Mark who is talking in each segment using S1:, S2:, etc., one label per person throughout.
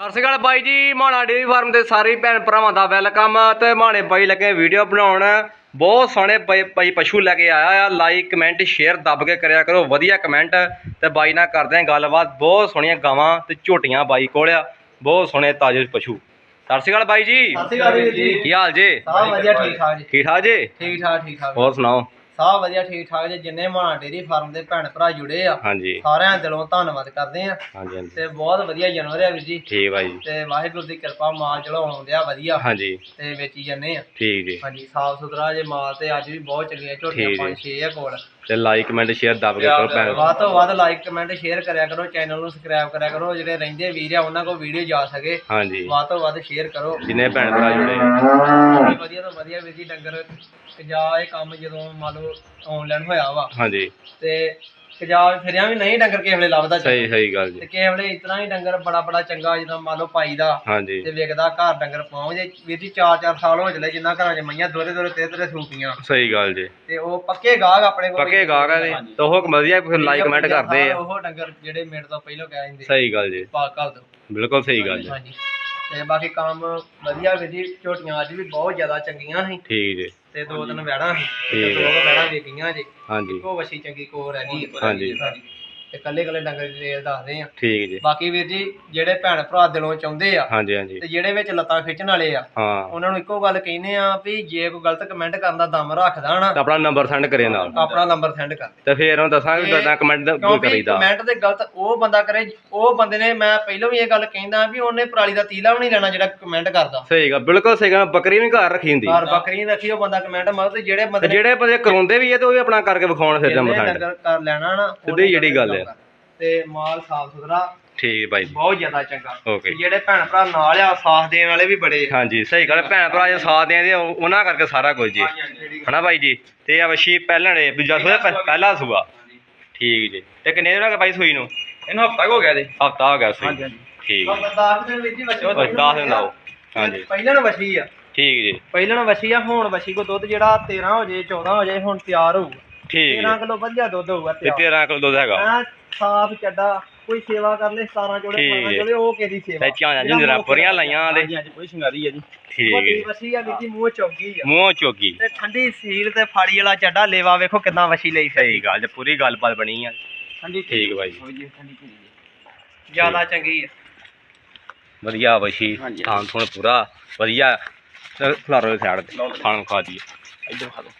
S1: ਸਤਿ ਸ਼੍ਰੀ ਅਕਾਲ ਬਾਈ ਜੀ ਮਾਣਾ dairy farm ਦੇ ਸਾਰੇ ਭੈਣ ਭਰਾਵਾਂ ਦਾ ਵੈਲਕਮ ਤੇ ਮਾਣੇ ਬਾਈ ਲੱਗੇ ਵੀਡੀਓ ਬਣਾਉਣ। ਬਹੁਤ ਸੋਹਣੇ ਬਾਈ ਪਸ਼ੂ ਲੈ ਕੇ ਆਇਆ ਆ। ਲਾਈਕ ਕਮੈਂਟ ਸ਼ੇਅਰ ਦੱਬ ਕੇ ਕਰਿਆ ਕਰੋ। ਵਧੀਆ ਕਮੈਂਟ ਤੇ ਬਾਈ ਨਾਲ ਕਰਦੇ ਆ ਗੱਲਬਾਤ। ਬਹੁਤ ਸੋਹਣੀਆਂ ਗਾਵਾਂ ਤੇ ਝੋਟੀਆਂ ਬਾਈ ਕੋਲ ਆ। ਬਹੁਤ ਸੋਹਣੇ ਤਾਜ਼ੇ ਪਸ਼ੂ। ਸਤਿ ਸ਼੍ਰੀ ਅਕਾਲ ਬਾਈ ਜੀ।
S2: ਸਤਿ ਸ਼੍ਰੀ ਅਕਾਲ ਜੀ।
S1: ਕੀ ਹਾਲ ਜੀ?
S2: ਸਭ ਵਧੀਆ ਠੀਕ ਠਾਕ ਜੀ।
S1: ਠੀਕ ਠਾਕ ਜੀ?
S2: ਠੀਕ ਠਾਕ ਠੀਕ ਠਾਕ।
S1: ਹੋਰ ਸੁਣਾਓ?
S2: ਸਭ ਵਧੀਆ ਠੀਕ ਠਾਕ ਜੀ ਜਿੰਨੇ ਮਾਣਾ ਡੇਰੀ ਫਾਰਮ ਦੇ ਭੈਣ ਭਰਾ ਜੁੜੇ ਆ
S1: ਹਾਂਜੀ।
S2: ਸਾਰਿਆਂ ਦਾ ਦਿਲੋਂ ਧੰਨਵਾਦ ਕਰਦੇ ਆ।
S1: ਹਾਂਜੀ ਹਾਂਜੀ।
S2: ਤੇ ਬਹੁਤ ਵਧੀਆ ਜਾਨਵਰ ਆ ਵੀਰ ਜੀ।
S1: ਠੀਕ ਜੀ।
S2: ਤੇ ਵਾਹਿਗੁਰੂ ਦੀ ਕਿਰਪਾ ਮਾਲ ਚਲੋ ਆਉਂਦਿਆ ਵਧੀਆ।
S1: ਹਾਂਜੀ।
S2: ਤੇ ਵੇਚੀ ਜਾਂਦੇ ਆ।
S1: ਠੀਕ ਜੀ।
S2: ਹਾਂਜੀ ਸਾਫ਼ ਸੁਥਰਾ ਜੇ ਮਾਲ ਤੇ ਅੱਜ ਵੀ ਬਹੁਤ ਚੰਗੀਆਂ ਝੋਟੀਆਂ। ਪੰਜ ਛੇ ਆ ਕੋਲ।
S1: ਤੇ ਲਾਈਕ ਕਮੈਂਟ ਸ਼ੇਅਰ ਦੱਬ ਕੇ ਕਰੋ ਭੈਣ।
S2: ਵੱਧ ਤੋਂ ਵੱਧ ਲਾਈਕ ਕਮੈਂਟ ਸ਼ੇਅਰ ਕਰਿਆ ਕਰੋ ਚੈਨਲ ਨੂੰ ਸਬਸਕ੍ਰਾਈਬ ਕਰਿਆ ਕਰੋ ਜਿਹੜੇ ਰਹਿੰਦੇ ਵੀਰ ਆ ਉਹਨਾਂ ਕੋਲ ਵੀਡੀਓ ਜਾ ਸਕੇ।
S1: ਹਾਂਜੀ।
S2: ਵੱਧ ਤੋਂ ਵੱਧ ਸ਼ੇਅਰ ਕਰੋ।
S1: ਜਿੰਨੇ ਭੈਣ ਭਰਾ ਜੁੜੇ।
S2: ਵਧੀਆ ਤੋਂ ਵਧੀਆ ਵੀਰ ਜੀ ਡੰਗਰ ਕਜਾ ਇਹ ਕੰਮ ਜਦੋਂ ਮੰਨ ਲਓ ਆਨਲਾਈਨ ਹੋਇਆ ਵਾ।
S1: ਹਾਂਜੀ।
S2: ਤੇ ਕਜਾ ਫਿਰਿਆ ਵੀ ਨਹੀਂ ਡੰਗਰ ਕਿਸੇ ਵੇਲੇ ਲੱਭਦਾ।
S1: ਸਹੀ ਸਹੀ ਗੱਲ
S2: ਤੇ
S1: ਜੀ
S2: ਕਿਸੇ ਵੇਲੇ ਇਤਨਾ ਹੀ ਡੰਗਰ ਬੜਾ ਬੜਾ ਚੰਗਾ ਜਦੋਂ ਮੰਨ ਲਓ ਪਾਈ ਦਾ
S1: ਹਾਂਜੀ।
S2: ਤੇ ਵਿਕਦਾ ਘਰ ਡੰਗਰ ਪਹੁੰਚਦੇ ਵੀਰ ਜੀ 4-4 ਸਾਲ ਹੋ ਚਲੇ ਜਿੰਨਾ ਘਰਾਂ 'ਚ ਮਈਆਂ ਦੋਰੇ ਦੋਰੇ ਤੇ ਤੇਰੇ ਸੂਪੀਆਂ
S1: ਸਹੀ ਗੱਲ ਜੀ।
S2: ਤੇ ਉਹ ਪੱਕੇ ਗਾਹਕ ਆਪਣੇ ਕੋਲ
S1: ਪੱਕੇ ਗਾਹਕ ਆ ਦੇ ਤਾਂ ਉਹ ਵਧੀਆ ਫਿਰ ਲਾਈਕ ਕਮੈਂਟ ਕਰਦੇ ਆ।
S2: ਉਹ ਡੰਗਰ ਜਿਹੜੇ ਮਿੰਟ ਤੋਂ ਪਹਿਲਾਂ ਕਹਿ ਦਿੰਦੇ।
S1: ਸਹੀ ਗੱਲ ਜੀ।
S2: ਪਾ ਕਰ ਦੋ
S1: ਬਿਲਕੁਲ ਸਹੀ ਗੱਲ ਜੀ।
S2: ਹਾਂਜੀ। ਤੇ ਬਾਕੀ ਕੰਮ ਵਧੀਆ ਵੀਰ ਜੀ ਝੋਟੀਆਂ ਅੱਜ ਵੀ ਬਹੁਤ ਜ਼ਿਆਦਾ ਚੰਗੀਆਂ ਸੀ।
S1: ਠੀਕ ਜੀ।
S2: ਤੇ ਦੋ ਤਿੰਨ ਵੈੜਾਂ ਸੀ ਤੇ
S1: ਠੀਕ
S2: ਦੋ ਵੈੜਾਂ ਵੇਖੀਆਂ ਜੀ
S1: ਹਾਂਜੀ
S2: ਇੱਕੋ ਵਛੀ ਚੰਗੀ ਕੋਰ ਹੈਗੀ।
S1: ਹਾਂਜੀ।
S2: ਤੇ ਕੱਲੇ ਕੱਲੇ ਡੰਗਰ ਦੀ ਰੇਲ ਦੱਸਦੇ ਆ।
S1: ਠੀਕ ਜੀ।
S2: ਬਾਕੀ ਵੀਰ ਜੀ ਜਿਹੜੇ ਭੈਣ ਭਰਾ ਦਿਲੋਂ ਚਾਹੁੰਦੇ ਆ
S1: ਹਾਂਜੀ ਹਾਂਜੀ।
S2: ਤੇ ਜਿਹੜੇ ਵਿੱਚ ਲੱਤਾਂ ਖਿੱਚਣ ਵਾਲੇ ਆ
S1: ਹਾਂ।
S2: ਉਹਨਾਂ ਨੂੰ ਇੱਕੋ ਗੱਲ ਕਹਿੰਦੇ ਆ ਵੀ ਜੇ ਕੋਈ ਗਲਤ ਕਮੈਂਟ ਕਰਨ ਦਾ ਦਮ ਰੱਖਦਾ ਨਾ
S1: ਤਾਂ ਆਪਣਾ ਨੰਬਰ ਸੈਂਡ ਕਰੇ ਨਾਲ।
S2: ਆਪਣਾ ਨੰਬਰ ਸੈਂਡ ਕਰ। ਦੇ
S1: ਤੇ ਫਿਰ ਉਹਨੂੰ ਦੱਸਾਂਗੇ
S2: ਤੇ
S1: ਕਿਦਾਂ ਕਮੈਂਟ ਕੋਈ
S2: ਕਿਉਂਕਿ
S1: ਕਰੀਦਾ।
S2: ਕਮੈਂਟ ਤੇ ਗਲਤ ਉਹ ਬੰਦਾ ਕਰੇ ਉਹ ਬੰਦੇ ਨੇ ਮੈਂ ਪਹਿਲਾਂ ਵੀ ਇਹ ਗੱਲ ਕਹਿੰਦਾ ਵੀ ਉਹਨੇ ਪਰਾਲੀ ਦਾ ਤੀਲਾ ਵੀ ਨਹੀਂ ਲੈਣਾ ਜਿਹੜਾ ਕਮੈਂਟ ਕਰਦਾ।
S1: ਸਹੀ ਗੱਲ ਬਿਲਕੁਲ ਸਹੀ ਗੱਲ ਬੱਕਰੀ ਵੀ ਘਰ ਰੱਖੀ ਹੁੰਦੀ।
S2: ਘਰ ਬੱਕਰੀ ਰੱਖੀ ਉਹ ਬੰਦਾ ਕਮੈਂਟ ਤੇ ਜਿਹੜੇ ਬੰਦੇ
S1: ਜਿਹੜੇ ਬੰਦੇ ਕਰਾਉਂਦੇ ਵੀ ਆ ਤੇ ਉਹ ਵੀ ਆਪਣਾ ਕਰਕੇ ਵਿਖਾਉਣ ਫਿਰ
S2: ਜਿਹਨੇ
S1: ਸੈਂਡ
S2: ਕਰ ਲੈਣਾ ਨਾ
S1: ਸਿੱਧੀ ਜਿਹੜੀ ਗੱਲ ਆ।
S2: ਤੇ ਮਾਲ ਸਾਫ਼ ਸੁਥਰਾ।
S1: ਠੀਕ ਬਾਈ ਜੀ।
S2: ਬਹੁਤ ਜ਼ਿਆਦਾ ਚੰਗਾ। ਤੇ ਜਿਹੜੇ ਭੈਣ ਭਰਾ ਨਾਲ ਆ ਸਾਥ ਦੇਣ ਵਾਲੇ ਵੀ ਬੜੇ। ਆ।
S1: ਹਾਂਜੀ ਸਹੀ ਗੱਲ ਹੈ, ਭੈਣ ਭਰਾ ਜੇ ਸਾਥ ਦੇਂਦੇ ਉਹਨਾਂ ਕਰਕੇ ਸਾਰਾ ਕੁਝ ਜੀ। ਹਨਾ ਬਾਈ ਜੀ? ਤੇ ਆ ਵਸ਼ੀ ਪਹਿਲਾਂ ਨੇ ਦੂਜਾ ਸੂਆ ਪਹਿ- ਪਹਿਲਾ ਸੂਆ। ਠੀਕ ਜੀ। ਤੇ ਕਿੰਨੇ ਦਿਨ ਹੋ ਗਏ ਬਾਈ ਸੂਈ ਨੂੰ?
S2: ਇਹਨੂੰ ਹਫਤਾ ਹੋ ਗਿਆ ਜੀ।
S1: ਹਫਤਾ ਹੋ ਗਿਆ ਸੂਈ
S2: ਹਾਂਜੀ, ਹਾਂਜੀ।
S1: ਠੀਕ
S2: ਬਸ ਦਸ ਦਿਨ ਵਿੱਚ ਹੀ ਵਛੀ
S1: ਉਹ 10 ਦਿਨ ਲਾਓ। ਹਾਂਜੀ।
S2: ਪਹਿਲਾਂ ਨੂੰ ਵਛੀ ਆ।
S1: ਠੀਕ ਜੀ।
S2: ਪਹਿਲਾਂ ਨੂੰ ਵਛੀ ਆ ਹੁਣ ਵਛੀ ਕੋ ਦੁੱਧ ਜਿਹੜਾ 13 ਹੋ ਜੇ 14 ਹੋ ਜੇ ਹੁਣ ਤਿਆਰ ਹੋਊਗਾ।
S1: ਠੀਕ।
S2: 13
S1: ਜੀ
S2: ਕਿਲੋ ਦੁੱਧ ਹੋਊਗਾ
S1: ਤੇ
S2: ਤਿਆਰ।
S1: 13 ਕਿਲੋ ਦੁੱਧ ਹੈਗਾ।
S2: ਐਂ ਸਾਫ਼ ਚੱਡਾ ਕੋਈ ਸੇਵਾ ਕਰ ਲੈ 17 ਚੋੜੇ
S1: ਠੀਕ।
S2: 15
S1: ਜੀ।
S2: ਚੋੜੇ ਉਹ ਕਿਹਦੀ ਸੇਵਾ?
S1: ਤੇ ਝਾਂਜਾ ਝੁੰਜਰਾ ਪੂਰੀਆਂ ਲਾਈਆਂ ਦੇ
S2: ਹਾਂਜੀ ਹਾਂਜੀ ਕੋਈ ਸ਼ਿੰਗਾਰੀ ਆ ਜੀ।
S1: ਠੀਕ।
S2: ਵੱਡੀ
S1: ਜੀ
S2: ਵਛੀ ਆ ਵਿੱਚੀ ਮੂੰਹ ਚੌਗੀ ਆ।
S1: ਮੂੰਹ ਚੋਗੀ।
S2: ਤੇ ਠੰਡੀ ਸੀਲ ਤੇ ਫਾੜੀ ਵਾਲਾ ਚੱਡਾ ਲੇਵਾ ਵੇਖੋ ਕਿੰਨਾ ਵਛੀ ਲਈ।
S1: ਸਹੀ ਗੱਲ ਜੇ ਪੂਰੀ ਗੱਲਬਾਤ ਬਣੀ ਆ।
S2: ਠੰਡੀ
S1: ਠੀਕ ਬਾਈ।
S2: ਜ਼ਿਆਦਾ ਚੰਗੀ ਆ।
S1: ਵਧੀਆ ਵਸ਼ੀ
S2: ਹਾਂਜੀ।
S1: ਥਾਂ ਥੁਣ ਪੂਰਾ ਵਧੀਆ। ਖਲਾਰੋ ਸਾਈਡ ਤੇ ਥਾਂ ਖਾ
S2: ਇੱਧਰ ਖਾ ਲਓ।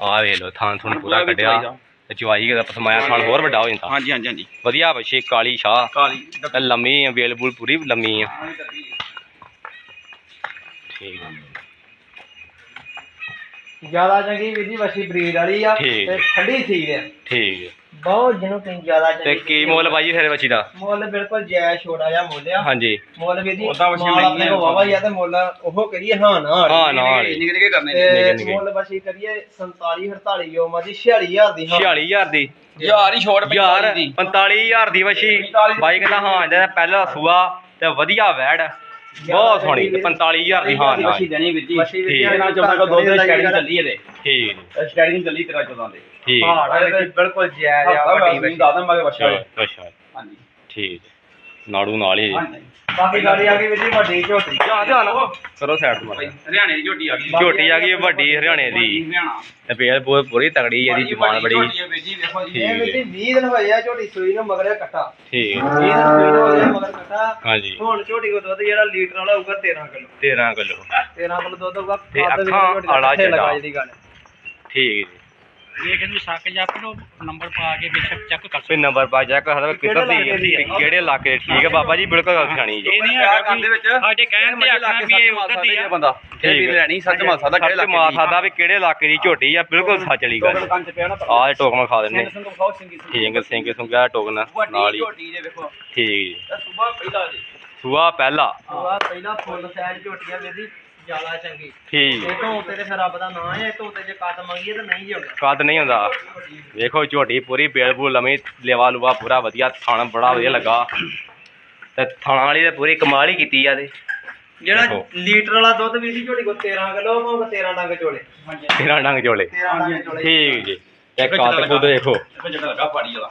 S1: ਆ ਵੇਖ ਲੋ ਥਾਂ ਥੁਣ ਪੂਰਾ ਕੱਢਿਆ। ਤੇ ਚਵਾਈ ਦਾ ਪਸਮਾਇਆ ਥਾਂ ਹੋਰ ਵੱਡਾ ਹੋ ਜਾਂਦਾ।
S2: ਹਾਂਜੀ ਹਾਂਜੀ ਹਾਂਜੀ।
S1: ਵਧੀਆ ਵਸ਼ੀ ਕਾਲੀ ਸ਼ਾਹ।
S2: ਕਾਲੀ।
S1: ਤੇ ਲੰਮੀ ਅਵੇਲੇਬਲ ਪੂਰੀ ਲੰਮੀ ਆ। ਠੀਕ ਆ।
S2: ਜ਼ਿਆਦਾ ਚੰਗੀ ਵੀਰ ਜੀ ਵਛੀ ਬਰੀਡ ਵਾਲੀ ਆ
S1: ਠੀਕ।
S2: ਤੇ ਠੰਡੀ ਸੀਲ ਆ।
S1: ਠੀਕ ਹੈ।
S2: ਬਹੁਤ ਜਿਹਨੂੰ ਤੁਸੀਂ ਜ਼ਿਆਦਾ
S1: ਤੇ
S2: ਚੰਗੀ
S1: ਕੀ ਮੁੱਲ ਬਾਈ ਫਿਰ ਵਸ਼ੀ ਦਾ?
S2: ਮੁੱਲ ਬਿਲਕੁਲ ਜਾਇਜ਼ ਛੋਟਾ ਜਿਹਾ ਮੁੱਲ ਆ।
S1: ਹਾਂਜੀ।
S2: ਮੁੱਲ ਵੀ ਜੀ
S3: ਉਹਦਾ ਵਛੀ
S2: ਮਾਲ ਆਪਣੇ ਕੋਲ ਵਾਵਾ ਹੀ ਆ ਤੇ ਮੁੱਲ ਉਹ ਕਰੀਏ ਹਾਂ ਨਾ।
S1: ਹਾਂ। ਨਾਲ ਹੀ।
S3: ਨਿੱਕੇ ਨਿੱਕੇ ਕਰਨੇ
S1: ਨਿੱਕੇ
S2: ਤੇ
S1: ਨਿੱਕੇ।
S2: ਮੁੱਲ ਵਛੀ ਕਰੀਏ 47 48 ਜੋ ਮਰਜ਼ੀ 46000 ਦੀ ਹਾਂ।
S1: 46000 ਦੀ।
S3: ਯਾਰ ਹੀ ਛੋੜ
S1: ਯਾਰ 45000 ਦੀ ਵਸ਼ੀ ਬਾਈ ਕਹਿੰਦਾ ਹਾਂ ਇਹਦਾ ਪਹਿਲਾ ਸੂਆ ਤੇ ਵਧੀਆ ਵੈੜ। ਬਹੁਤ ਸੋਹਣੀ ਤੇ 45000 ਦੀ ਹਾਂ ਨਾਲ।
S3: ਵਸ਼ੀ ਦੇਣੀ ਵਿੱਚ
S2: ਵਛੀ ਵੀ
S1: ਠੀਕ। ਹੈ।
S3: ਤੇਰਾ ਚੌਦਾਂ ਕੋ ਦੋ ਦਿਨ ਸਟੈਡਿੰਗ ਚੱਲੀ ਇਹਦੇ।
S1: ਠੀਕ। ਜੀ,
S3: ਸਟੈਡਿੰਗ ਚੱਲੀ ਤੇਰਾ ਚੌਦਾਂ ਦੇ।
S1: ਠੀਕ।
S2: ਪਹਾੜ ਆ ਵਿੱਚ ਬਿਲਕੁਲ ਜਾਇਜ਼ ਆ
S3: ਹਫਤਾ
S2: ਵੱਡੀ
S3: ਵੱਡੀ
S2: ਵਛੀ
S3: ਦਾਦਾ ਮਗੇ ਵਸ਼ਾ
S1: ਅੱਛਾ ਅੱਛਾ।
S3: ਹਾਂਜੀ।
S1: ਠੀਕ। ਨਾੜੂ ਨਾਲ ਹੀ। ਜੀ
S3: ਹਾਂਜੀ।
S2: ਬਾਕੀ ਗਾੜੀ ਆ ਗਈ ਵੀਰ ਜੀ ਵੱਡੀ ਝੋਟੀ।
S1: ਧਿਆਨ ਧਿਆਨ ਕਰੋ ਸਾਈਡ ਤੋਂ ਮਾੜਾ।
S3: ਹਰਿਆਣੇ ਦੀ ਝੋਟੀ ਆ ਗਈ।
S1: ਝੋਟੀ ਆ ਗਈ ਵੱਡੀ ਹਰਿਆਣੇ ਦੀ।
S3: ਹਰਿਆਣਾ।
S1: ਤੇ ਫੇਰ ਬਹੁਤ ਪੂਰੀ ਤਗੜੀ ਹੈ ਇਹਦੀ ਜ਼ੁਬਾਨ ਬੜੀ।
S3: ਝੋਟੀ ਆ ਵੀਰ ਜੀ ਵੇਖੋ ਜੀ।
S2: ਇਹ ਵੀਰ ਜੀ 20 ਦਿਨ ਹੋਏ ਆ ਝੋਟੀ ਸੂਈ ਨੂੰ ਮਗਰਿਆ ਕੱਟਾ।
S1: ਠੀਕ।
S2: 20 ਦਿਨ ਸੂਈ ਨੂੰ ਹੋਏ ਆ ਮਗਰ ਕੱਟਾ।
S1: ਹਾਂਜੀ।
S2: ਹੁਣ ਝੋਟੀ ਕੋ ਦੁੱਧ ਜਿਹੜਾ ਲੀਟਰ ਵਾਲਾ ਹੋਊਗਾ 13 ਕਿਲੋ।
S1: 13 ਕਿਲੋ।
S2: 13 ਕਿਲੋ ਦੁੱਧ ਹੋਊਗਾ
S1: ਤੇ ਅੱਖਾਂ
S2: ਦਾ
S1: ਆਲਾ
S2: ਦੀ
S1: ਠੀਕ ਜੀ।
S4: ਜੇ ਕਿਨੂੰ ਸ਼ੱਕ ਜਾਂ ਕਰੋ ਨੰਬਰ ਪਾ ਕੇ ਬੇਸ਼ੱਕ ਚੈੱਕ ਕਰ
S1: ਕੋਈ ਨੰਬਰ ਪਾ ਚੈੱਕ ਕਰਦਾ ਕਿੱਧਰ ਦੀ ਹੈ,
S2: ਇਲਾਕੇ ਦੀ ਹੈ?
S1: ਕਿਹੜੇ ਇਲਾਕੇ ਦੀ? ਠੀਕ ਹੈ ਬਾਬਾ ਜੀ ਬਿਲਕੁਲ ਗੱਲ ਸਿਆਣੀ ਜੀ।
S4: ਇਹ ਨਹੀਂ ਹੈਗਾ
S3: ਕਰਨ ਦੇ ਵਿੱਚ?
S4: ਸਾਡੇ ਕਹਿਣ ਤੇ ਆਖਣਾ ਵੀ ਇਹ ਉਧਰ ਦੀ ਆ।
S3: ਬੰਦਾ? ਇਹ ਵੀ ਲੈਣੀ ਸੱਚ ਮਾਸਾ ਦਾ ਕਿਹੜੇ
S1: ਸੱਚ ਮਾਰ ਸਕਦਾ ਵੀ ਕਿਹੜੇ ਇਲਾਕੇ ਦੀ ਝੋਟੀ ਆ ਬਿਲਕੁਲ ਸੱਚ ਵਾਲੀ ਗੱਲ। ਆਹ ਟੋਕਨ ਖਾ ਦਿੰਨੇ
S3: ਸਿੰਘ ਬਖਾਓ ਸਿੰਘ ਸਿੰਘ
S1: ਠੀਕ ਸਿੰਘ ਸੁੰਗਾ ਟੋਕਨ ਨਾਲ
S3: ਵੱਡੀ
S1: ਹੀ।
S3: ਝੋਟੀ ਜੇ ਵੇਖੋ।
S1: ਠੀਕ ਜੀ।
S3: ਇਹ ਸਵੇਰ ਪਹਿਲਾ ਜੀ।
S1: ਸੂਆ ਪਹਿਲਾ।
S2: ਉਹ ਪਹਿਲਾਂ ਫੁੱਲ ਸਾਈਜ਼ ਝੋਟੀਆਂ ਵੀਰ ਜ਼ਿਆਦਾ ਚੰਗੀ।
S1: ਠੀਕ।
S2: ਇਹ ਤੋਂ ਉੱਤੇ ਤੇ ਫਿਰ ਰੱਬ ਦਾ ਨਾਂ ਹੈ ਇਹ ਤੋਂ ਉੱਤੇ ਜੇ ਕੱਟ ਮੰਗੀਏ ਤਾਂ ਨਹੀਂ ਜਾਂਦਾ
S1: ਕੱਦ ਨਹੀਂ ਹੁੰਦਾ ਵੇਖੋ ਝੋਟੀ ਪੂਰੀ ਬੇਲਬੂ ਲੰਮੀ ਲੇਵਾ ਲੂਆ ਪੂਰਾ ਵਧੀਆ ਥਣ ਬੜਾ ਵਧੀਆ ਲੱਗਾ। ਤੇ ਥਣਾ ਵਾਲੀ ਤੇ ਪੂਰੀ ਕਮਾਲ ਹੀ ਕੀਤੀ ਆ ਤੇ।
S2: ਜਿਹੜਾ। ਲੀਟਰ ਵਾਲਾ ਦੁੱਧ ਵੀਰ ਜੀ ਝੋਟੀ ਕੋ 13 ਕਿਲੋ ਉਹ 13 ਡੰਗ ਚੋਲੇ 13 ਡੰਗ ਚੋਲੇ
S1: ਠੀਕ ਜੀ। ਤੇ ਕੱਦ ਕੁੱਦ ਦੇਖੋ।
S3: ਦੇਖੋ ਜਿਹੜਾ ਲੱਗਾ ਪਾੜੀ ਵਾਲਾ।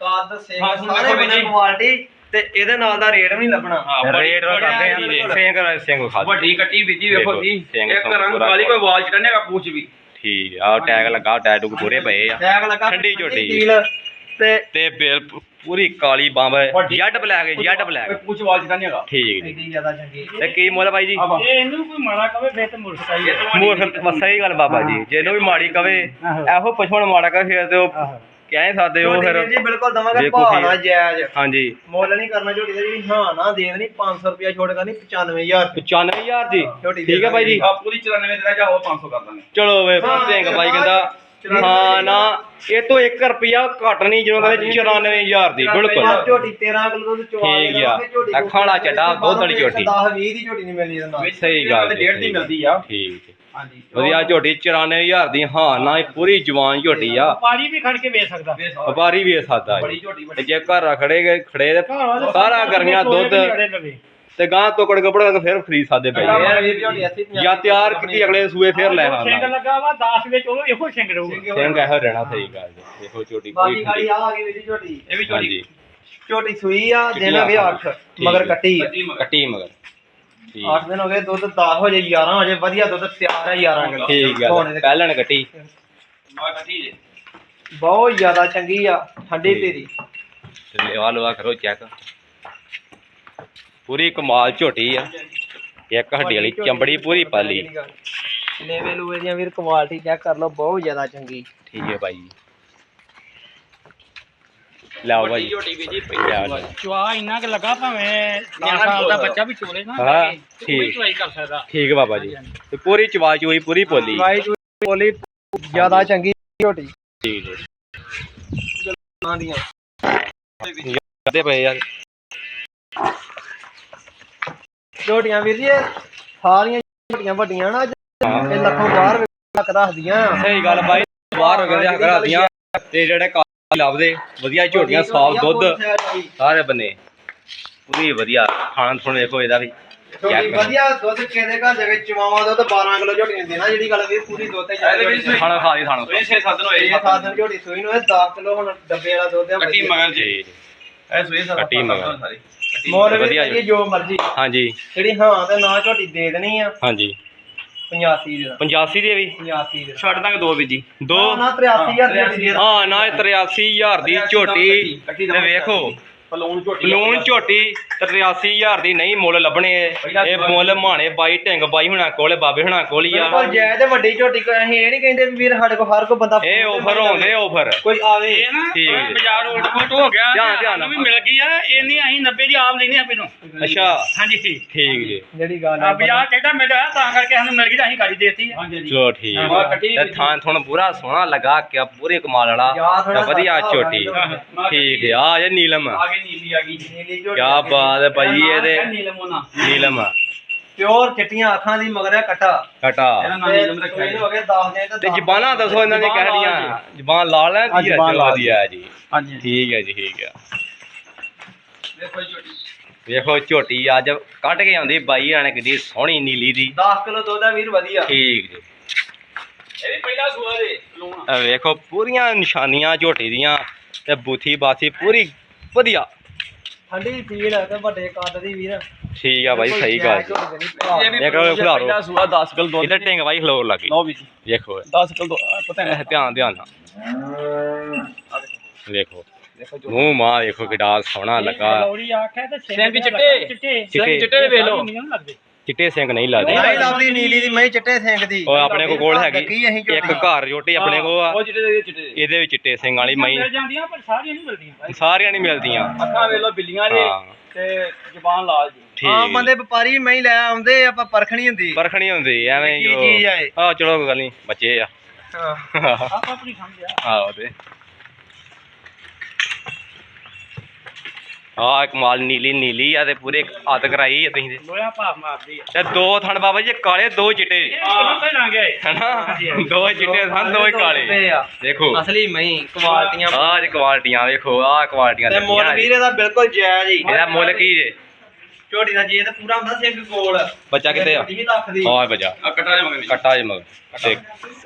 S2: ਕੱਦ
S3: ਹਾਂ,
S2: ਸਾਰੇ
S3: ਜੀ।
S2: ਕੁਆਲਿਟੀ ਤੇ ਇਹਦੇ ਨਾਲ ਦਾ ਰੇਟ ਵੀ ਨਹੀਂ ਲੱਭਣਾ।
S1: ਰੇਟ ਕਰਦੇ ਆ ਸਿੰਘ ਸਿੰਘ ਖਾ
S3: ਵੱਡੀ ਕੱਟੀ ਬੀਜੀ ਵੇਖੋ
S1: ਦੇਖੋ,
S3: ਜੀ।
S1: ਸਿੰਘ
S3: ਇੱਕ ਰੰਗ
S1: ਪੂਰਾ
S3: ਕਾਲੀ ਕੋਈ ਵਾਲ ਹੈਗਾ ਪੂਛ ਵੀ।
S1: ਠੀਕ ਆ ਟੈਗ ਲੱਗਾ ਟੈਟੂ ਪੂਰੇ ਪਏ ਆ।
S2: ਟੈਗ ਲੱਗਾ
S1: ਠੰਡੀ ਝੋਟੀ।
S2: ਡੀਲ ਤੇ
S1: ਤੇ ਬਿਲ ਪੂਰੀ ਕਾਲੀ ਬੰਬ ਜੈਡ ਬਲੈਕ ਜੈਡ
S3: ਕੋਈ
S1: ਬਲੈਕ
S3: ਪੂਛ ਵਾਲ ਹੈਗਾ
S1: ਠੀਕ ਜੀ।
S2: ਇੰਨੀ ਜ਼ਿਆਦਾ ਚੰਗੀ।
S1: ਤੇ ਕੀ ਮੁੱਲ ਬਾਈ ਜੀ?
S3: ਆਵਾ
S4: ਇਹ ਇਹਨੂੰ ਕੋਈ ਮਾੜਾ ਕਵੇ ਫੇਰ ਤੇ ਮੁਰਸਾ ਹੀ ਹੈ
S1: ਮੂਰਖ ਸਹੀ ਗੱਲ ਬਾਬਾ ਜੀ। ਜੇ ਇਹਨੂੰ ਵੀ ਮਾੜੀ ਕਵੇ ਇਹੋ ਪਛੋਣ ਮਾੜਾ ਕਵੇ ਫਿਰ ਤੇ ਉਹ ਕਹਿ ਸਕਦੇ ਹੋ ਫਿਰ?
S2: ਜੀ ਬਿਲਕੁਲ ਦਵਾਂਗੇ
S1: ਦੇਖੋ
S2: ਭਾਅ
S1: ਕੀ-
S2: ਨਾਲ ਜਾਇਜ਼।
S1: ਹਾਂਜੀ।
S2: ਮੁੱਲ ਨਹੀਂ ਕਰਨਾ ਝੋਟੀ ਦਾ ਜਿਹੜੀ ਹਾਂ ਨਾ ਦੇ ਦੇਣੀ 500 ਰੁਪਿਆ ਛੋੜ ਕਰਨੀ 95000
S1: 95000 ਜੀ
S2: ਝੋਟੀ ਦੇ
S1: ਠੀਕ ਹੈ ਬਾਈ ਜੀ।
S3: ਆ ਪੂਰੀ 94 ਦਿਨਾਂ ਚ ਉਹ 500 ਕਰ ਦਾਂਗੇ।
S1: ਚਲੋ ਵੇ
S2: ਹਾਂ,
S1: ਸਿੰਘ ਬਾਈ ਕਹਿੰਦਾ। ਹਾਂ ਨਾ ਇਹ ਤੋਂ 1 ਰੁਪਿਆ ਘੱਟ ਨਹੀਂ ਜਦੋਂ ਕਹਿੰਦੇ 94000 ਦੀ ਬਿਲਕੁਲ।
S2: ਝੋਟੀ 13 ਕਿਲੋ ਦੁੱਧ ਚਵਾ
S1: ਠੀਕ ਆ। ਅੱਖਾਂ ਵਾਲਾ ਚੱਡਾ, ਦੁੱਧ ਵਾਲੀ ਝੋਟੀ।
S2: 10 20 ਦੀ ਝੋਟੀ ਨਹੀਂ ਮਿਲਣੀ ਇਹਦੇ ਨਾਲ।
S1: ਸਹੀ ਗੱਲ ਜੀ,
S3: ਡੇਢ ਦੀ
S1: ਸਹੀ
S3: ਮਿਲਦੀ ਆ।
S1: ਠੀਕ।
S3: ਹਾਂਜੀ।
S1: ਵਧੀਆ ਝੋਟੀ 94000 ਦੀ ਹਾਂ ਨਾ ਇਹ ਪੂਰੀ ਜਵਾਨ ਝੋਟੀ ਆ।
S4: ਪਾਣੀ ਵੀ ਖੜ ਕੇ ਵੇਚ ਸਕਦਾ।
S1: ਵਪਾਰੀ ਵੀ ਇਹ ਸਾਦਾ
S3: ਬੜੀ ਝੋਟੀ
S1: ਤੇ ਜੇ ਘਰ ਰਖੜੇ ਗਏ ਖੜੇ ਤੇ ਸਾਰਾ ਗਰਮੀਆਂ ਦੁੱਧ ਤੇ ਗਾਂ ਤੋਕੜ ਕਪੜਾ ਫਿਰ ਪਈ
S2: ਇਹ ਵੀਰ ਝੋਟੀ 80
S1: ਜਾਂ ਤਿਆਰ ਕੀਤੀ ਅਗਲੇ ਸੂਏ ਫਿਰ ਲੈ
S4: ਸਿੰਘ
S1: ਆਣਾ
S4: ਲੱਗਾ ਵਾ 10 ਵਿੱਚ ਉਹ ਇਹੋ ਸਿੰਘ ਰਹੂਗਾ।
S1: ਸਿੰਘ ਇਹੋ ਰਹਿਣਾ ਸਹੀ ਗੱਲ ਇਹੋ ਝੋਟੀ
S2: ਬਾਕੀ ਖਾਲੀ ਆ ਆ ਗਈ ਜੀ ਝੋਟੀ।
S3: ਇਹ ਵੀ ਝੋਟੀ।
S2: ਝੋਟੀ ਸੂਈ ਆ ਹੋ 8
S1: ਠੀਕ
S2: ਮਗਰ
S1: ਹੈ।
S2: ਕੱਟੀ
S3: ਕੱਟੀ ਮਗਰ।
S2: 8 ਦਿਨ ਹੋ ਗਏ ਦੁੱਧ 10 ਹੋ ਜੇ 11 ਹੋ ਜੇ ਵਧੀਆ ਦੁੱਧ ਤਿਆਰ ਹੈ 11 ਕਿਲੋ।
S1: ਠੀਕ
S2: ਹੋਣੇ
S1: ਗੱਲ ਪਹਿਲਣ ਕੱਟੀ।
S3: ਮਾ ਕੱਟੀ ਜੇ।
S2: ਬਹੁਤ ਜ਼ਿਆਦਾ ਚੰਗੀ ਆ ਠੰਡੀ। ਤੇਰੀ।
S1: ਤੇ ਲਵਾ ਲਵਾ ਕਰੋ ਚੈੱਕ ਪੂਰੀ ਕਮਾਲ ਝੋਟੀ ਆ। ਇੱਕ ਹੱਡੀ ਵਾਲੀ ਚੰਬੜੀ ਪੂਰੀ ਪਾਲੀ।
S2: ਲੈਵੇ ਲੂਵੇ ਦੀਆਂ ਵੀਰ ਕੁਆਲਿਟੀ ਚੈੱਕ ਕਰ ਲਓ ਬਹੁਤ ਜ਼ਿਆਦਾ ਚੰਗੀ।
S1: ਠੀਕ ਹੈ ਭਾਈ।
S3: ਵੱਡੀ
S1: ਭਾਈ।
S3: ਝੋਟੀ
S1: ਜੀ।
S4: ਇੰਨਾ ਕਿ ਲੱਗਾ ਭਾਵੇਂ 10 ਸਾਲ ਦਾ ਬੱਚਾ ਵੀ ਚੋਲੇ ਨਾ
S1: ਹਾਂ, ਠੀਕ।
S4: ਚੁਆਈ ਕਰ ਸਕਦਾ।
S1: ਠੀਕ ਹੈ ਬਾਬਾ ਜੀ। ਤੇ ਪੂਰੀ ਚਵਾ ਚੋਈ ਪੂਰੀ ਪੋਲੀ
S2: ਵਾਈ ਬੋਲੀ ਜ਼ਿਆਦਾ ਚੰਗੀ ਝੋਟੀ।
S1: ਠੀਕ ਹੈ
S2: ਨਾਂ ਦੀਆਂ।
S1: ਕਦੇ ਪਏ ਯਾਰ
S2: ਝੋਟੀਆਂ ਵੀਰ ਜੀ ਸਾਰੀਆਂ ਝੋਟੀਆਂ ਵੱਡੀਆਂ ਨਾ। ਇਹ ਲੱਖੋਂ ਬਾਹਰ ਤੱਕ ਦੱਸਦੀਆਂ।
S1: ਸਹੀ ਗੱਲ ਬਾਈ ਬਾਹਰ ਹੋ ਗਏ ਘਰਾਂ ਦੀਆਂ ਤੇ ਜਿਹੜੇ ਲੱਭਦੇ ਵਧੀਆ ਝੋਟੀਆਂ ਸਾਫ਼ ਦੁੱਧ। ਸਾਰੇ ਬੰਨੇ ਪੂਰੀ ਵਧੀਆ ਖਾਣ ਸੁਣ ਦੇਖੋ ਇਹਦਾ ਵੀ।
S2: ਝੋਟੀ। ਵਧੀਆ ਦੁੱਧ ਕਿਹਦੇ ਘਰ ਜਗੇ ਚਵਾਵਾ ਦੁੱਧ 12 ਕਿਲੋ ਝੋਟੀ ਨੇ ਦੇਣਾ ਜਿਹੜੀ ਗੱਲ ਵੀਰ ਪੂਰੀ ਦੁੱਧ ਜਾਂਦੀ
S1: ਖਾਣਾ ਖਾ ਲਈ ਖਾਣਾ
S3: ਇਹ 6-7 ਦਿਨ ਹੋਏ
S2: ਇਹ ਸਾਧਨ ਝੋਟੀ ਸੂਈ ਨੂੰ ਇਹ 10 ਕਿਲੋ ਹੁਣ ਡੱਬੇ ਵਾਲਾ ਦੁੱਧ ਆ
S3: ਕੱਟੀ
S2: ਵਧੀਆ।
S3: ਮਗਰ ਜੀ। ਇਹ ਸਾਰਾ
S1: ਕੱਟੀ ਮਗਰ।
S2: ਮੁੱਲ ਵੀ ਮਰਜ਼ੀ।
S1: ਹਾਂਜੀ।
S2: ਜਿਹੜੀ ਹਾਂ ਤੇ ਨਾ ਝੋਟੀ ਦੇ ਦੇਣੀ ਆ।
S1: ਹਾਂਜੀ।
S2: 85 ਦੇ ਦਾ।
S1: 85 ਦੇ ਵੀ?
S2: 85 ਦੇ ਦਾ।
S3: ਛੱਡ ਦਾਂਗੇ ਦੋ ਬੀਜੀ
S1: ਦੋ?
S2: ਨਾ 83000 ਦੀ
S1: ਹਾਂ ਨਾ 83000 ਦੀ ਝੋਟੀ। ਤੇ ਵੇਖੋ।
S3: ਪਲੂਣ ਝੋਟੀ
S1: ਲੂਣ ਝੋਟੀ। 83000 ਦੀ ਨਹੀਂ ਮੁੱਲ ਲੱਭਣੇ। ਇਹ ਮੁੱਲ ਮਾਣੇ ਬਾਈ ਢਿੰਗ ਬਾਈ ਹੁਣਾਂ ਕੋਲ ਬਾਬੇ ਹੁਣਾਂ ਕੋਲ ਹੀ ਆ।
S2: ਬਿਲਕੁਲ ਜੈ ਤੇ ਵੱਡੀ ਝੋਟੀ ਕੋਈ ਅਸੀਂ ਇਹ ਨਹੀਂ ਕਹਿੰਦੇ ਵੀ ਵੀਰ ਸਾਡੇ ਕੋਲ ਹਰ ਕੋਈ ਬੰਦਾ
S1: ਇਹ ਆਫਰ ਹੋਣੇ ਆਫਰ
S2: ਕੋਈ ਆਵੇ।
S4: ਇਹ ਨਾ
S1: ਠੀਕ ਹੈ।
S4: ਬਾਜ਼ਾਰ ਓਟ ਫੋਟ ਹੋ ਗਿਆ
S1: ਧਿਆਨ- ਧਿਆਨ
S4: ਸਾਨੂੰ ਵੀ
S1: ਨਾਲ।
S4: ਮਿਲ ਗਈ ਆ। ਇੰਨੀ ਅਸੀਂ 90 ਦੀ ਆਪ ਲੈਣੀ ਆ ਮੈਨੂੰ
S1: ਅੱਛਾ।
S4: ਹਾਂਜੀ
S1: ਠੀਕ। ਜੀ।
S2: ਜਿਹੜੀ ਗੱਲ
S4: ਆ ਬਾਜ਼ਾਰ ਕਹਿੰਦਾ ਮੇਰਾ ਤਾਂ ਕਰਕੇ ਸਾਨੂੰ ਮਿਲ ਗਈ ਤਾਂ ਅਸੀਂ ਗਾੜੀ ਦੇਤੀ ਆ।
S1: ਚਲੋ ਠੀਕ
S3: ਹਾਂ, ਕੱਟੀ
S1: ਤੇ ਥਾਂ ਥੁਣ ਪੂਰਾ ਸੋਹਣਾ ਲੱਗਾ ਕਿ ਪੂਰੇ ਕਮਾਲ ਵਾਲਾ
S2: ਯਾਰ ਥੋੜ੍ਹਾ
S1: ਤੇ ਵਧੀਆ
S2: ਹੋ
S1: ਝੋਟੀ।
S2: ਗਿਆ
S1: ਠੀਕ ਹੈ ਆ ਜੇ ਨੀਲਮ।
S3: ਆ ਗਈ ਨੀਲੀ ਆ ਗਈ।
S2: ਨੀਲੀ ਝੋਟੀ
S1: ਕੀ ਬਾਤ ਹੈ ਭਾਈ ਇਹਦੇ
S3: ਨੀਲਮੋਨਾ
S1: ਨੀਲਮ
S2: ਪਿਓਰ ਚਿੱਟੀਆਂ ਅੱਖਾਂ ਦੀ ਮਗਰ ਕਟਾ।
S1: ਕਟਾ।
S3: ਇਹਦਾ ਨਾਮ ਨੀਲਮ ਰੱਖਿਆ
S2: ਕੋਈ
S3: ਜੀ।
S2: ਹੋ ਗਏ 10 ਦਿਨ
S1: ਤੇ ਜ਼ਬਾਨਾਂ ਦੱਸੋ ਇਹਨਾਂ ਦੀ ਕਹਿ ਦੀਆਂ ਜ਼ਬਾਨ ਲਾਲ ਹੈ
S2: ਹਾਂ,
S1: ਜੀ
S2: ਜ਼ੁਬਾਨ ਲਾਲ
S1: ਵਧੀਆ ਜੀ।
S3: ਹਾਂਜੀ।
S1: ਠੀਕ ਹੈ ਜੀ ਠੀਕ ਹੈ।
S3: ਦੇਖੋ ਜੀ ਝੋਟੀ।
S1: ਵੇਖੋ ਝੋਟੀ ਅੱਜ ਕੱਢ ਕੇ ਆਉਂਦੀ ਬਾਈ ਆਣੇ ਕਿੱਡੀ ਸੋਹਣੀ ਨੀਲੀ ਦੀ।
S2: 10 ਕਿਲੋ ਦੁੱਧ ਆ ਵੀਰ ਵਧੀਆ।
S1: ਠੀਕ ਜੀ।
S3: ਇਹ ਵੀ ਪਹਿਲਾ ਸੂਆ ਦੇ ਪਲੂਣ
S1: ਇਹ ਵੇਖੋ ਪੂਰੀਆਂ ਨਿਸ਼ਾਨੀਆਂ ਝੋਟੀ ਦੀਆਂ ਤੇ ਬੂਥੀ ਬਾਥੀ ਪੂਰੀ ਵਧੀਆ।
S2: ਠੰਡੀ ਫੀਲ ਹੈ ਤੇ ਵੱਡੇ ਕੱਦ ਦੀ ਵੀਰ।
S1: ਠੀਕ ਆ ਬਾਈ ਸਹੀ ਗੱਲ ਜੀ।
S3: ਇਹ ਵੀ
S1: ਇੱਕ ਵਾਰ ਖਿਲਾਰੋ।
S3: ਪਹਿਲਾ ਸੂਆ 10 ਕਿਲੋ ਦੁੱਧ।
S1: ਇਹਦੇ ਢਿੰਗ ਬਾਈ ਖਲੋਰ ਲੱਗੀ
S3: ਲਓ ਵੀ ਜੀ।
S1: ਵੇਖੋ
S3: 10 ਕਿਲੋ ਪਤਾ
S1: ਇਹ ਧਿਆਨ ਧਿਆਨ ਨਾਲ। ਵੇਖੋ ਮੂੰਹ ਮਾਂ ਵੇਖੋ ਕਿੱਡਾ ਸੋਹਣਾ ਲੱਗਾ।
S4: ਲੋੜੀ ਆਖਿਆ ਤੇ
S3: ਸਿੰਘ ਚਿੱਟੇ।
S4: ਚਿੱਟੇ।
S1: ਚਿੱਟੇ।
S3: ਚਿੱਟੇ ਦੇ ਵੇਖ ਲਓ।
S4: ਨਹੀਂ ਲੱਗਦੇ।
S1: ਚਿੱਟੇ ਸਿੰਘ ਨਹੀਂ ਲੱਗਦੇ।
S2: ਨਹੀਂ ਲੱਭਦੀ ਨੀਲੀ ਦੀ ਮੈਂ ਚਿੱਟੇ ਸਿੰਘ ਦੀ।
S1: ਉਹ ਆਪਣੇ ਕੋ ਕੋਲ ਹੈਗੀ? ਇੱਕ ਘਰ ਰੋਟੀ ਆਪਣੇ ਕੋ ਆ।
S3: ਉਹ ਚਿੱਟੇ ਦੇ ਚਿੱਟੇ। ਦੇ
S1: ਇਹਦੇ ਵਿੱਚ ਚਿੱਟੇ ਸਿੰਘ ਵਾਲੀ ਮਈ
S4: ਮਿਲ ਜਾਂਦੀਆਂ ਪਰ ਸਾਰੀਆਂ ਨਹੀਂ ਮਿਲਦੀਆਂ
S1: ਸਾਰੀਆਂ ਨਹੀਂ ਮਿਲਦੀਆਂ।
S3: ਅੱਖਾਂ ਵੇਖ ਬਿੱਲੀਆਂ ਦੇ ਤੇ ਜ਼ਬਾਨ ਲਾਲ ਜੀ।
S2: ਹਾਂ ਬੰਦੇ ਵਪਾਰੀ ਮੈਂ ਹੀ ਲੈ ਆਉਂਦੇ ਆਪਾਂ ਪਰਖਣੀ ਹੁੰਦੀ।
S1: ਪਰਖਣੀ ਹੁੰਦੀ ਐਵੇਂ
S2: ਕੀ ਚੀਜ਼ ਆ
S1: ਚਲੋ ਕੋਈ ਗੱਲ ਨਹੀਂ ਬੱਚੇ ਆ।
S2: ਹਾਂ।
S4: ਆਪ ਆਪਣੀ ਸਮਝਿਆ
S1: ਆਹੋ ਤੇ। ਆ ਕਮਾਲ ਨੀਲੀ ਨੀਲੀ ਆ ਤੇ ਪੂਰੇ ਹੱਥ ਕਰਾਈ ਆ ਤੁਸੀਂ ਤੇ।
S4: ਲੋਹਾ ਭਾਵ ਮਾਰਦੀ ਆ।
S1: ਤੇ ਦੋ ਥਣ ਬਾਬਾ ਜੀ ਕਾਲੇ ਦੋ ਚਿੱਟੇ
S4: ਕਿਹਨੂੰ ਪਹਿਲਾਂ ਗਏ
S1: ਹਨਾ ਦੋ ਚਿੱਟੇ ਥਣ ਦੋ ਕਾਲੇ। ਦੇਖੋ।
S2: ਅਸਲੀ ਮਹੀਂ ਕੁਆਲਟੀਆਂ।
S1: ਆਹ ਜੀ ਕੁਆਲਟੀਆਂ ਵੇਖੋ ਆਹ ਕੁਆਲਟੀਆਂ
S2: ਤੇ ਮੁੱਲ ਵੀਰ ਇਹਦਾ ਬਿਲਕੁਲ ਜਾਇਜ਼ ਹੀ।
S1: ਇਹਦਾ ਮੁੱਲ ਕੀ ਜੇ?
S2: ਝੋਟੀ ਦਾ ਜੇ ਤਾਂ ਪੂਰਾ ਹੁੰਦਾ ਸਿੰਘ ਗੋਲ
S1: ਬੱਚਾ ਕਿੱਥੇ ਆ?
S2: ਝੋਟੀ ਲੱਖ ਦੀ।
S1: ਹਾਂ ਬੱਚਾ।
S3: ਆ ਕਟਾ ਮਗਰ
S1: ਕੱਟਾ ਜੇ ਮਗਰ। ਤੇ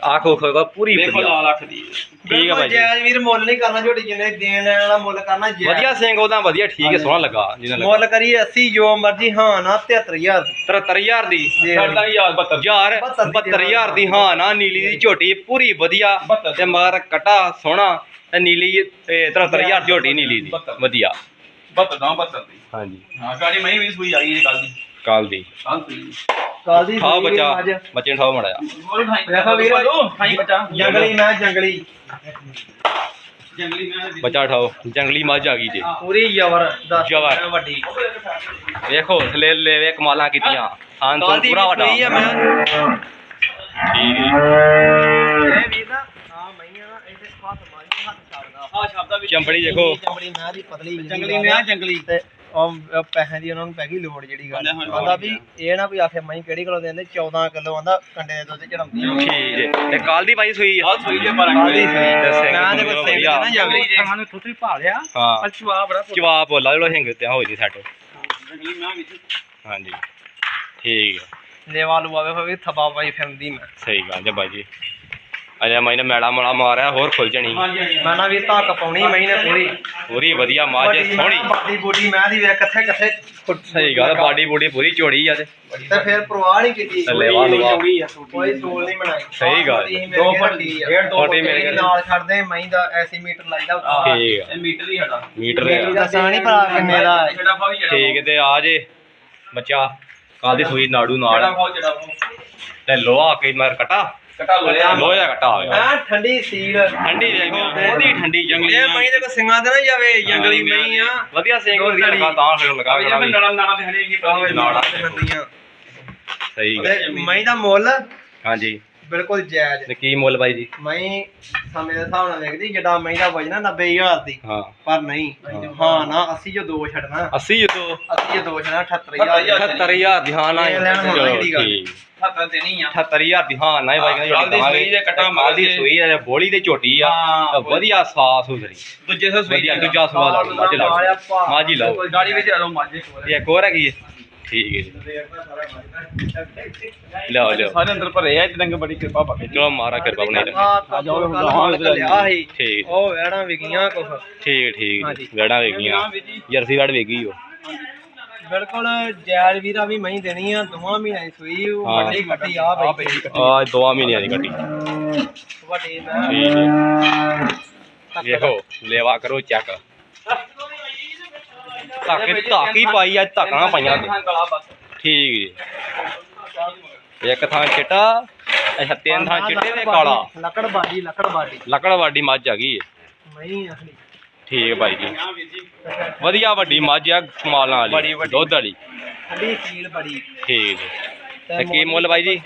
S1: ਆਖ ਹੋਗਾ ਪੂਰੀ
S3: ਦੇਖੋ
S1: ਵਧੀਆ।
S3: ਲਾਲ ਅੱਖ ਦੀ।
S1: ਠੀਕ ਆ ਭਾਈ ਜੀ।
S2: ਜੈਜ ਵੀਰ ਮੁੱਲ ਨਹੀਂ ਕਰਨਾ ਝੋਟੀ ਜਿੰਨੇ ਦੇਣ ਲੈਣ ਵਾਲਾ ਮੁੱਲ ਕਰਨਾ ਜੈਜ
S1: ਵਧੀਆ ਸਿੰਘ ਉਹਦਾ ਵਧੀਆ ਠੀਕ ਹੈ ਸੋਹਣਾ ਲੱਗਾ ਜਿਹਨਾਂ ਲੱਗਾ।
S2: ਮੁੱਲ ਕਰੀਏ 80 ਜੋ ਮਰਜ਼ੀ ਹਾਂ ਨਾ 73000 ਦੀ
S1: 73000 ਦੀ।
S2: ਜੀ।
S3: ਸਾਡਾ ਹੀ ਯਾਰ 72
S1: ਯਾਰ
S2: ਬਹੱਤਰ ਦੀ
S1: 72000 ਦੀ ਹਾਂ ਨਾ ਨੀਲੀ ਦੀ ਝੋਟੀ ਪੂਰੀ ਵਧੀਆ। ਤੇ ਮਗਰ ਕਟਾ ਸੋਹਣਾ ਤੇ ਨੀਲੀ ਇਹ 73000 ਝੋਟੀ ਨੀਲੀ ਦੀ।
S3: ਬਹੱਤਰ।
S1: ਵਧੀਆ।
S3: 72 ਦਾ 72 ਦੀ।
S1: ਹਾਂਜੀ।
S3: ਹਾਂ ਗਾੜੀ ਮੈਂ ਵੀ ਸੂਈ ਆਈ ਹੈ ਕੱਲ। ਦੀ
S1: ਕਾਲ ਦੀ।
S3: ਕੱਲ ਸੂਈ।
S2: ਕਾਲ ਦੀ
S1: ਖਾਓ
S2: ਸੂਈ
S1: ਬੱਚਾ। ਬੱਚੇ ਨੂੰ ਖਾਓ
S2: ਵੀਰ। ਜੰਗਲੀ ਮੈਂ ਜੰਗਲੀ।
S3: ਜੰਗਲੀ ਮੈਂ
S1: ਬੱਚਾ ਉਠਾਓ। ਜੰਗਲੀ ਮੱਝ ਆ ਗਈ ਜੀ।
S2: ਪੂਰੀ
S1: ਜ਼ਬਰ।
S2: ਮੈਂ ਵੱਡੀ।
S1: ਵੇਖੋ ਥਲੇ ਲੈਵੇ ਕਮਾਲਾਂ ਕੀਤੀਆਂ। ਹਾਂ ਤੋਂ ਪੂਰਾ ਵੱਡਾ। ਠੀਕ ਹੈ
S2: ਇਹ ਵੀਰ ਨਾ ਆ ਮਈਆਂ ਨਾ ਇਹਦੇ ਹੱਥ ਮਾਰੀ ਹੱਥ ਛੱਡਦਾ
S3: ਆ ਸ਼ਬਦਾਂ ਵਿੱਚ
S1: ਚੰਬੜੀ ਦੇਖੋ।
S2: ਜੰਗਲੀ ਮੈਂ ਦੀ ਪਤਲੀ
S3: ਜੰਗਲੀ
S2: ਗੱਲ
S3: ਮੈਂ
S2: ਆ।
S3: ਜੰਗਲੀ
S2: ਤੇ ਉਹ ਉਹ ਪੈਸਿਆਂ ਦੀ ਉਹਨਾਂ ਨੂੰ ਪੈ ਗਈ ਲੋੜ ਜਿਹੜੀ ਗੱਲ।
S3: ਹਾਂਜੀ, ਹਾਂਜੀ।
S2: ਆਂਦਾ ਵੀ ਇਹ ਨਾ ਕੋਈ ਆਖੇ ਮਈ ਕਿਹੜੀ ਕਿਲੋ ਦਿੰਦੇ? 14 ਕਿਲੋ ਆਂਦਾ ਕੰਡੇ ਦੇ ਦੁੱਧ ਚੜਾਉਂਦੀ ਆ।
S1: ਠੀਕ ਹੈ। ਤੇ ਕਾਲ ਦੀ ਬਾਈ ਸੂਈ ਆ?
S3: ਆ ਸੂਈ ਦੇ ਪਰ
S2: ਕਾਲ ਦੀ ਸੂਈ ਮੈਂ ਤੇ
S1: ਵਧੀਆ।
S2: ਤੇ ਨਾ ਜਾਵੇ।
S4: ਖਾਣਾ ਨੂੰ ਥੋੜੀ ਪਾ ਲਿਆ
S1: ਹਾਂ।
S4: ਪਰ ਚਵਾ ਬੜਾ
S1: ਜਵਾਬ ਬੋਲਾ ਜਿਹੜਾ ਹਿੰਗ ਤੇ ਹੋ ਜੀ ਸੈੱਟ।
S3: ਜੰਗਲੀ ਮੈਂ ਵਿੱਚ
S1: ਹਾਂਜੀ। ਠੀਕ ਹੈ।
S2: ਲੇਵਾ ਲੂਆ ਵੇਖੋ ਵੀ ਥਪਾ ਪਾਈ ਫਿਰਦੀ ਮੈਂ।
S1: ਸਹੀ ਗੱਲ ਹੈ ਬਾਈ ਜੀ। ਅਜੇ ਮੈਨੇ ਮੈਲਾ ਮਲਾ ਮਾਰਿਆ ਹੋਰ ਖੁੱਲ ਜਣੀ।
S2: ਮੈਂ ਨਾ ਵੀ ਧੱਕ ਪਾਉਣੀ ਮਈ ਨੇ ਪੂਰੀ।
S1: ਪੂਰੀ ਵਧੀਆ
S2: ਵੱਡੀ
S1: ਸੋਹਣੀ।
S2: ਬਾਡੀ ਬੂਡੀ ਮੈਂ ਦੀ ਵੇਖ ਕਿੱਥੇ ਕਿੱਥੇ
S1: ਸਹੀ ਗੱਲ ਬਾਡੀ ਬੂਡੀ ਪੂਰੀ ਚੋੜੀ ਆ ਤੇ।
S2: ਤੇ ਫਿਰ ਪ੍ਰਵਾਹ ਨਹੀਂ ਕੀਤੀ। ਕੋਈ ਸੂਲ ਨਹੀਂ ਬਣਾਈ।
S1: ਸਹੀ ਗੱਲ।
S2: ਦੋ ਫੱਟੀ
S3: ਡੇਢ ਦੋ
S1: ਫੱਟੀ ਮਿਲ ਗਈ।
S2: ਨਾਲ ਛੱਡਦੇ ਮਈ ਦਾ ਐਸੀ ਮੀਟਰ ਲਾਈਦਾ ਉੱਤੇ।
S1: ਠੀਕ ਆ।
S3: ਮੀਟਰ ਹੀ ਸਾਡਾ।
S1: ਮੀਟਰ
S2: ਮੀਟਰ
S1: ਆ।
S2: ਦਾ ਸਾਂ ਨਹੀਂ ਭਰਾ ਕਿੰਨੇ ਦਾ ਹੈ।
S1: ਠੀਕ ਹੈ ਤੇ ਆ ਜੇ ਬੱਚਾ ਕਾਲ ਦੀ ਸੂਈ ਨਾੜੂ ਨਾਲ। ਤੇ ਲੋਹਾ ਕੇ ਮਰ ਕਟਾ।
S3: ਕਟਾ ਲੋ ਲਿਆ
S1: ਲੋਹੇ ਦਾ ਕਟਾ ਆ ਗਿਆ।
S2: ਐਂ ਠੰਡੀ ਸੀਲ।
S1: ਠੰਡੀ ਦੇਖੋ ਬਹੁਤੀ ਠੰਡੀ ਜੰਗਲੀ
S2: ਇਹ ਮਈ ਦੇ ਕੋ ਸਿੰਘਾਂ ਤੇ ਨਾ ਜਾਵੇ ਜੰਗਲੀ ਮਈ ਆ।
S1: ਵਧੀਆ ਸਿੰਘ ਵਧੀਆ। ਲਗਾ ਤਾਂ ਫਿਰ ਲਗਾ
S3: ਆ
S1: ਕਰਾਂਗੇ।
S3: ਨੜਾ ਨੜਾ ਤੇ ਹਲੇ ਕੀ
S2: ਆਵੇ
S1: ਨਾੜਾਂ
S2: ਨਾੜਾਂ ਤੇ
S1: ਸਹੀ ਗੱਲ
S2: ਮਈ ਦਾ ਮੁੱਲ
S1: ਹਾਂਜੀ।
S2: ਬਿਲਕੁਲ ਜਾਇਜ਼।
S1: ਤੇ ਕੀ ਮੁੱਲ ਬਾਈ ਜੀ?
S2: ਮਈ ਸਮੇਂ ਦੇ ਹਿਸਾਬ ਨਾਲ ਵੇਖਦੀ ਜਿੱਡਾ ਦਾ ਵਜਣਾ 90000 ਦੀ।
S1: ਹਾਂ।
S2: ਪਰ ਨਹੀਂ ਹਾਂ। ਨਾ 80 ਜੋ ਦੋ ਛੱਡਣਾ।
S1: 80 ਜਦੋਂ
S2: 80 ਜੋ ਦੋ ਛੱਡਣਾ 78000
S1: 78000 ਦੀ। ਹਾਂ ਨਾ। ਠੀਕ।
S3: ਹੱਥਾਂ ਤੇ ਨਹੀਂ ਆ।
S1: 78000 ਦੀ ਹਾਂ ਨਾ ਹੀ ਬਾਈ
S3: ਕੱਲ੍ਹ ਦੀ ਸੂਈ ਦੇ ਕਟਾ
S1: ਮਾਲ ਦੀ ਸੂਈ ਹੈ ਬੋਲੀ ਤੇ ਝੋਟੀ ਆ। ਵਧੀਆ ਸਾਫ਼ ਸੁਥਰੀ
S3: ਦੂਜੇ ਸੇ ਸੂਈ
S1: ਵਧੀਆ ਦੂਜਾ ਸਵਾਲ ਆ ਮੱਝ ਲਾ। ਮਾਜੀ ਲਾਓ
S3: ਗਾੜੀ ਵਿੱਚ ਆਲੋ ਮਾਝੇ। ਕੋਲ
S1: ਇਹ ਇੱਕ ਹੋਰ ਹੈਗੀ ਹੈ ਠੀਕ ਹੈ ਜੀ। ਲਿਆਓ ਲਿਆਓ।
S3: ਸਾਰੇ ਅੰਦਰ ਭਰੇ ਆ ਡੰਗ ਬੜੀ ਕਿਰਪਾ ਬਾਕੀ
S1: ਚਲੋ ਮਾਰਾ ਕਿਰਪਾ ਬਣਾਈ ਰੱਖੇ
S2: ਆ ਤਾਂ
S3: ਜਾਓ,
S2: ਕੱਲ
S3: ਹਾਂ,
S2: ਮਾਲਕ ਲਿਆ
S1: ਠੀਕ
S2: ਉਹ ਵੈੜਾਂ ਵਿਕੀਆਂ ਕੁਛ।
S1: ਠੀਕ ਠੀਕ। ਵੜਾਂ ਵੇਗੀਆਂ ਜਰਸੀ ਵੜ ਵੇਗੀ ਉਹ।
S2: ਬਿਲਕੁਲ ਜੈਲ ਵੀਰਾ ਵੀ ਮਹੀਂ ਦੇਣੀ ਆ ਦੋਵਾਂ ਮਹੀਨਿਆਂ ਦੀ ਸੂਈ। ਵੱਡੀ ਕੱਟੀ ਆ ਬਈ
S1: ਆ ਦੋ ਮਹੀਨਿਆਂ ਦੀ ਕੱਟੀ।
S2: ਵੱਡੀ ਮੈਂ।
S1: ਦੇਖੋ ਲੇਵਾ ਕਰੋ ਚੈੱਕ। ਧਾਕੇ ਧਾਕੀ ਪਾਈ ਅੱਜ ਧਾਕਾਂ ਪਾਈਆਂ
S3: ਬਸ।
S1: ਠੀਕ ਜੀ। ਇੱਕ ਥਾਂ ਚਿੱਟਾ ਅੱਛਾ ਤਿੰਨ ਥਾਂ ਚਿੱਟੇ ਤੇ ਕਾਲਾ।
S2: ਲੱਕੜ ਬਾਜੀ ਲੱਕੜ ਬਾਜੀ
S1: ਲੱਕੜ ਵਾਡੀ ਮੱਝ ਆ ਗਈ ਹੈ
S2: ਮਹੀਂ ਅਸਲੀ।
S1: ਠੀਕ ਹੈ ਭਾਈ ਜੀ। ਵਧੀਆ ਵੱਡੀ ਮੱਝ ਆ ਕਮਾਲਾਂ ਵਾਲੀ
S2: ਬੜੀ ਵੱਡੀ।
S1: ਦੁੱਧ ਵਾਲੀ।
S2: ਠੰਡੀ ਸੀਲ ਬੜੀ।
S1: ਠੀਕ ਜੀ ਤੇ ਕੀ ਮੁੱਲ ਬਾਈ ਜੀ?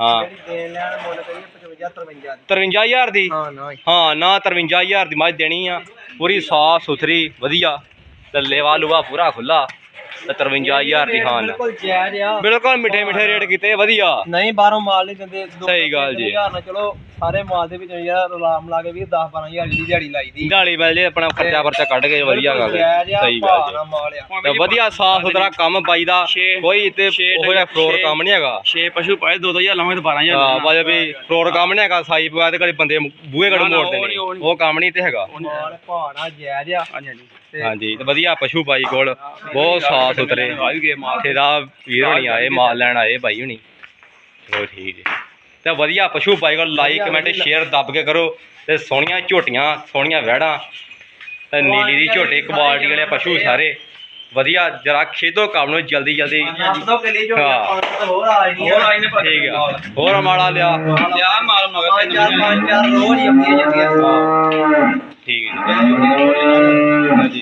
S1: ਹਾਂ।
S2: ਜਿਹੜੀ ਦੇਣ ਲੈਣ ਮੁੱਲ ਕਰੀਏ 55 53 ਦੀ।
S1: 53000 ਦੀ?
S2: ਹਾਂ ਨਾ
S1: ਹਾਂ ਨਾ 53000 ਦੀ ਮੱਝ ਦੇਣੀ ਆ। ਪੂਰੀ ਸਾਫ਼ ਸੁਥਰੀ ਵਧੀਆ। ਤੇ ਲੇਵਾ ਲੂਆ ਪੂਰਾ ਖੁੱਲਾ ਤੇ 53000 ਦੀ ਹਾਂ ਨਾ
S2: ਬਿਲਕੁਲ ਜਾਇਜ਼ ਆ।
S1: ਬਿਲਕੁਲ ਮਿੱਠੇ ਮਿੱਠੇ ਰੇਟ ਕੀਤੇ ਵਧੀਆ।
S2: ਨਹੀਂ ਬਾਹਰੋਂ ਮਾਲ ਨਹੀਂ ਦਿੰਦੇ
S1: ਸਹੀ ਗੱਲ ਜੀ।
S2: ਨਾਲ ਚਲੋ। ਸਾਰੇ ਮਾਲ ਦੇ ਵਿੱਚ ਯਾਰ ਰਾਮ ਲਾ ਕੇ ਵੀ 10 12000 ਦੀ ਦਿਹਾੜੀ ਲਾਈ ਦੀ।
S1: ਢਾਲੀ ਜੇ ਆਪਣਾ ਖਰਚਾ ਵਰਚਾ ਕੱਢ ਕੇ ਵਧੀਆ ਗੱਲ ਹੈ। ਸਹੀ ਗੱਲ ਜੀ।
S2: ਮਾਲ ਆ।
S1: ਤੇ ਵਧੀਆ ਸਾਫ਼ ਸੁਥਰਾ ਕੰਮ ਪਾਈਦਾ ਕੋਈ ਤੇ ਉਹ ਜਿਹਾ ਫਲੋਰ ਕੰਮ ਨਹੀਂ ਹੈਗਾ।
S3: 6 ਪਸ਼ੂ ਪਾਏ 2000 ਲਾਵਾਂਗੇ ਤੇ 12000
S1: ਹਾਂ ਵਾਜੇ ਵੀ ਫਲੋਰ ਕੰਮ ਨਹੀਂ ਹੈਗਾ ਸਾਈ ਪਵਾ ਤੇ ਕਦੇ ਬੰਦੇ ਬੂਹੇ
S3: ਨਾ, ਨਾ,
S1: ਮੋੜਦੇ
S3: ਉਹ
S1: ਨੇ।
S3: ਨਹੀਂ, ਉਹ ਨਹੀਂ।
S1: ਉਹ ਕੰਮ ਨਹੀਂ ਤੇ ਹੈਗਾ।
S2: ਮਾਲ ਭਾਣਾ ਜਾਇਜ਼ ਆ।
S3: ਹਾਂਜੀ ਹਾਂਜੀ।
S2: ਤੇ
S1: ਹਾਂਜੀ ਤੇ ਵਧੀਆ ਪਸ਼ੂ ਬਾਈ ਕੋਲ ਬਹੁਤ ਸਾਫ਼ ਸੁਥਰੇ।
S3: ਆ ਵੀ ਗਏ ਮਾਲ।
S1: ਤੇ ਦਾ ਵੀਰ ਹੋਣੀ ਆਏ ਮਾਲ ਲੈਣ ਆਏ ਬਾਈ ਹੋਣੀ। ਚਲੋ ਠੀਕ ਹੈ ਤੇ ਵਧੀਆ ਪਸ਼ੂ ਬਾਈ ਕੋਲ ਲਾਈਕ ਕਮੈਂਟ ਸ਼ੇਅਰ ਦੱਬ ਕੇ ਕਰੋ। ਤੇ ਸੋਹਣੀਆਂ ਝੋਟੀਆਂ ਸੋਹਣੀਆਂ ਵਹਿੜਾਂ ਤੇ ਨੀਲੀ ਦੀ ਝੋਟੀ ਕੁਆਲਿਟੀ ਵਾਲੇ ਪਸ਼ੂ ਸਾਰੇ। ਵਧੀਆ ਜਰਾ ਖੇਦੋ ਕੰਮ ਨੂੰ ਜਲਦੀ ਜਲਦੀ।
S2: ਜੋ ਹੋਰ ਆ ਜਾਣੀਆਂ।
S3: ਹੋਰ ਆਈ ਨੇ ਪਰ
S1: ਠੀਕ ਆ। ਹੋਰ ਮਾਲਾ ਲਿਆ।
S3: ਲਿਆ ਮਾਲ ਮਗਰ
S2: ਪੰਜ ਚਾਰ ਪੰਜ ਚਾਰ ਰੋਜ਼ ਹੀ ਆਪਣੀਆਂ ਜਾਂਦੀਆਂ
S1: ਠੀਕ ਹੈ। ਜੀ। ਹਾਂਜੀ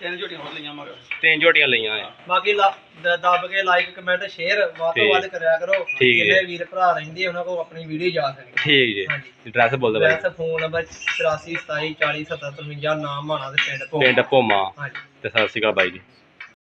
S3: ਤਿੰਨ ਝੋਟੀਆਂ ਹੋਰ ਲਈਆਂ ਮਗਰ।
S1: ਤਿੰਨ ਝੋਟੀਆਂ ਲਈਆਂ ਆ
S2: ਬਾਕੀ ਲਾ- ਦ- ਦੱਬ ਕੇ ਲਾਈਕ ਕਮੈਂਟ ਸ਼ੇਅਰ ਵੱਧ ਤੋਂ
S1: ਠੀਕ।
S2: ਵੱਧ ਕਰਿਆ ਕਰੋ।
S1: ਠੀਕ ਹੈ।
S2: ਜਿਹੜੇ ਵੀਰ ਭਰਾ ਰਹਿੰਦੇ ਉਹਨਾਂ ਕੋਲ ਆਪਣੀ ਵੀਡੀਓ ਜਾ ਸਕਦੇ
S1: ਠੀਕ ਜੀ।
S2: ਹਾਂਜੀ।
S1: ਐਡਰੈਸ ਬੋਲ ਦਿਓ ਬਾਈ।
S2: ਵੈਸੇ ਫੋਨ ਨੰਬਰ 84 27 40 77 53 ਨਾਮ ਮਾਣਾ ਤੇ ਪਿੰਡ ਤੋਂ
S1: ਪਿੰਡ ਭੋਮਾ।
S2: ਹਾਂਜੀ।
S1: ਤੇ ਸਤਿ ਸ਼੍ਰੀ ਅਕਾਲ ਬਾਈ ਜੀ।